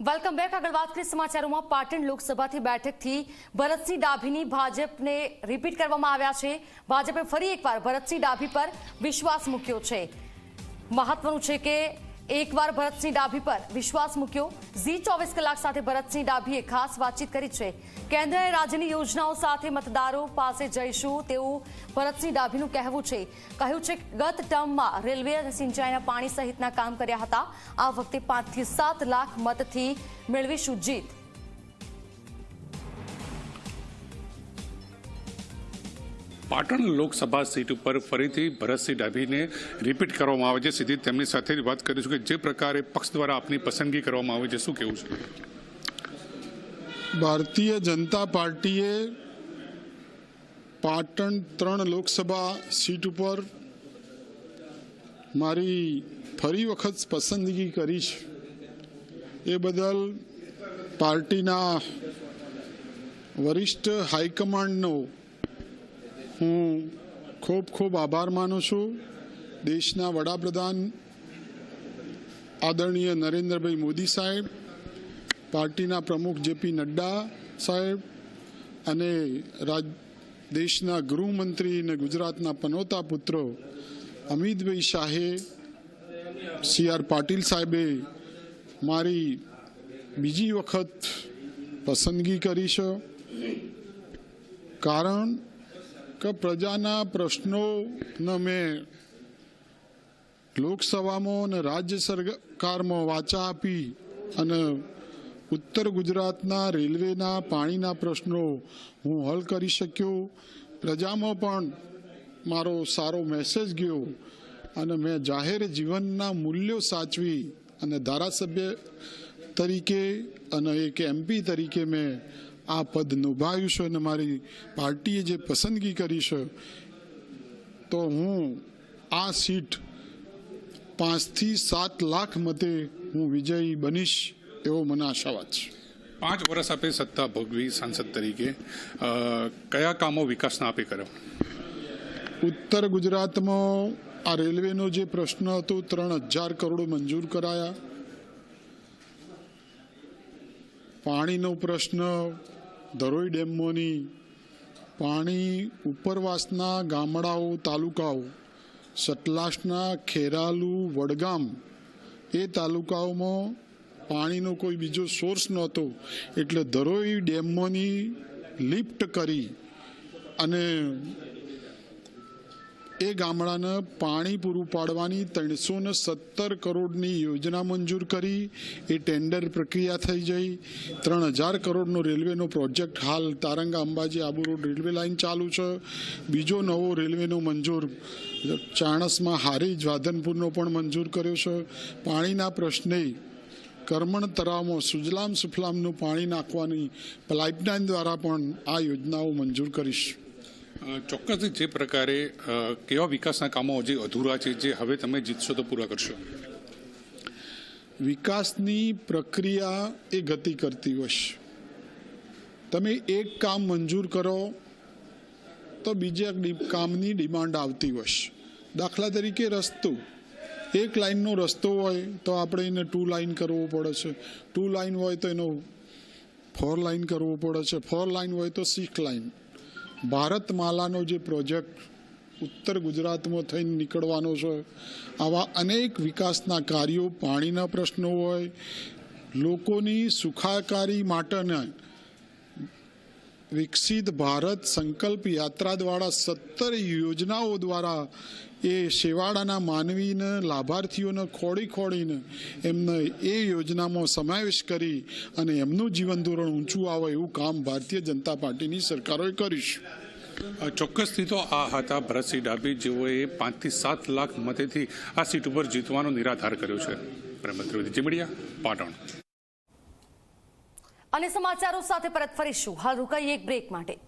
Welcome back આગળ વાત કરીએ સમાચારોમાં. પાટણ લોકસભાથી બેઠકથી ભરતસિંહ ડાભીની ભાજપને રિપીટ કરવામાં આવ્યા છે. ભાજપે ફરી એકવાર ભરતસિંહ ડાભી પર વિશ્વાસ મૂક્યો છે. મહત્વનું છે કે એકવાર ભરતસિંહ ડાભી પર વિશ્વાસ મૂક્યો. ઝી ચોવીસ કલાક સાથે ભરતસિંહ ડાભીએ ખાસ વાતચીત કરી છે. કેન્દ્ર અને રાજ્યની યોજનાઓ સાથે મતદારો પાસે જઈશું તેવું ભરતસિંહ ડાભીનું કહેવું છે. કહ્યું છે, ગત ટર્મમાં રેલવે અને સિંચાઈના પાણી સહિતના કામ કર્યા હતા. આ વખતે પાંચથી સાત લાખ મતથી મેળવીશું જીત. પાટણ લોકસભા સીટ ઉપર ફરીથી ભરતસિંહ ડાભીને રિપીટ કરવામાં આવે છે. સીધી તેમની સાથે જ વાત કરીશું કે જે પ્રકારે પક્ષ દ્વારા આપની પસંદગી કરવામાં આવી છે. શું કેવું છે? ભારતીય જનતા પાર્ટીએ પાટણ ત્રણ લોકસભા સીટ ઉપર મારી ફરી વખત પસંદગી કરી છે. એ બદલ પાર્ટીના વરિષ્ઠ હાઈકમાન્ડનો હું ખૂબ ખૂબ આભાર માનું છું. દેશના વડાપ્રધાન આદરણીય નરેન્દ્રભાઈ મોદી સાહેબ, પાર્ટીના પ્રમુખ જેપી નડ્ડા સાહેબ અને રાજ, દેશના ગૃહમંત્રી અને ગુજરાતના પનોતા પુત્રો અમિતભાઈ શાહે, સી આર પાટીલ સાહેબે મારી બીજી વખત પસંદગી કરી છે. કારણ કે પ્રજાના પ્રશ્નોને મેં લોકસભામાં અને રાજ્ય સરકારમાં વાચા આપી અને ઉત્તર ગુજરાતના રેલવેના પાણીના પ્રશ્નો હું હલ કરી શક્યો. પ્રજામાં પણ મારો સારો મેસેજ ગયો અને મેં જાહેર જીવનના મૂલ્યો સાચવી અને ધારાસભ્ય તરીકે અને એક એમપી તરીકે મેં આ પદ નિભાવ્યું છે અને મારી પાર્ટીએ જે પસંદગી કરી છે તો હું આ સીટ પાંચથી સાત લાખ મતે હું વિજયી બનીશ એવો મને આશાવાદ છે. પાંચ વર્ષ આપે સત્તા ભોગવી સાંસદ તરીકે. કયા કામો વિકાસના આપે કર્યો? ઉત્તર ગુજરાતમાં આ રેલવેનો જે પ્રશ્ન હતો ત્રણ હજાર કરોડ મંજૂર કરાયા. પાણીનો પ્રશ્ન ધરોઈ ડેમોની પાણી ઉપરવાસના ગામડાઓ, તાલુકાઓ, સતલાસના ખેરાલુ, વડગામ એ તાલુકાઓમાં પાણીનો કોઈ બીજો સોર્સ નહોતો. એટલે ધરોઈ ડેમોની લિફ્ટ કરી અને એ ગામડાને પાણી પૂરું પાડવાની ત્રણસો ને સત્તર કરોડની યોજના મંજૂર કરી. એ ટેન્ડર પ્રક્રિયા થઈ જઈ. ત્રણ હજાર કરોડનો રેલવેનો પ્રોજેક્ટ હાલ Taranga Ambaji Abu road railway line ચાલુ છે. બીજો નવો રેલવેનો મંજૂર ચાણસમાં હારી વાધનપુરનો પણ મંજૂર કર્યો છે. પાણીના પ્રશ્ને કરમણ તળાવમાં સુજલામ સુફલામનું પાણી નાખવાની પાઇપલાઇન દ્વારા પણ આ યોજનાઓ મંજૂર કરીશ. અ, ચોક્કસથી જે પ્રકારે કેવા વિકાસના કામો હજી અધૂરા છે જે હવે તમે જીતશો તો પૂરા કરશો. વિકાસની પ્રક્રિયા એ ગતિ કરતી વશ તમે એક કામ મંજૂર કરો તો બીજા કામની ડિમાન્ડ આવતી હોય દાખલા તરીકે રસ્તો. એક લાઇનનો રસ્તો હોય તો આપણે એને ટુ લાઇન કરવો પડે છે. ટુ લાઇન હોય તો એનો ફોર લાઇન કરવો પડે છે. ફોર લાઇન હોય તો સિક્સ લાઇન. ભારતમાલાનો જે પ્રોજેક્ટ ઉત્તર ગુજરાતમાં થઈને નીકળવાનો છે, આવા અનેક વિકાસના કાર્યો, પાણીના પ્રશ્નો હોય, લોકોની સુખાકારી માટેના વિકસિત ભારત સંકલ્પ યાત્રા દ્વારા સત્તર યોજનાઓ દ્વારા એ શેવાડાના માનવીને લાભાર્થીઓને ખોડી ખોળીને એમને એ યોજનામાં સમાવેશ કરી અને એમનું જીવન ધોરણ ઊંચું આવે એવું કામ ભારતીય જનતા પાર્ટીની સરકારોએ કરીશું ચોક્કસથી તો આ હતા ભરતસિંહ ડાભી જેઓએ પાંચથી સાત લાખ મતેથી આ સીટ ઉપર જીતવાનો નિરાધાર કર્યો છે. પ્રેમ ત્રિવેદી ચીમડિયા પાટણ. અને સમાચારો સાથે પરત ફરીશું. હાલ રોકાઈએ એક બ્રેક માટે.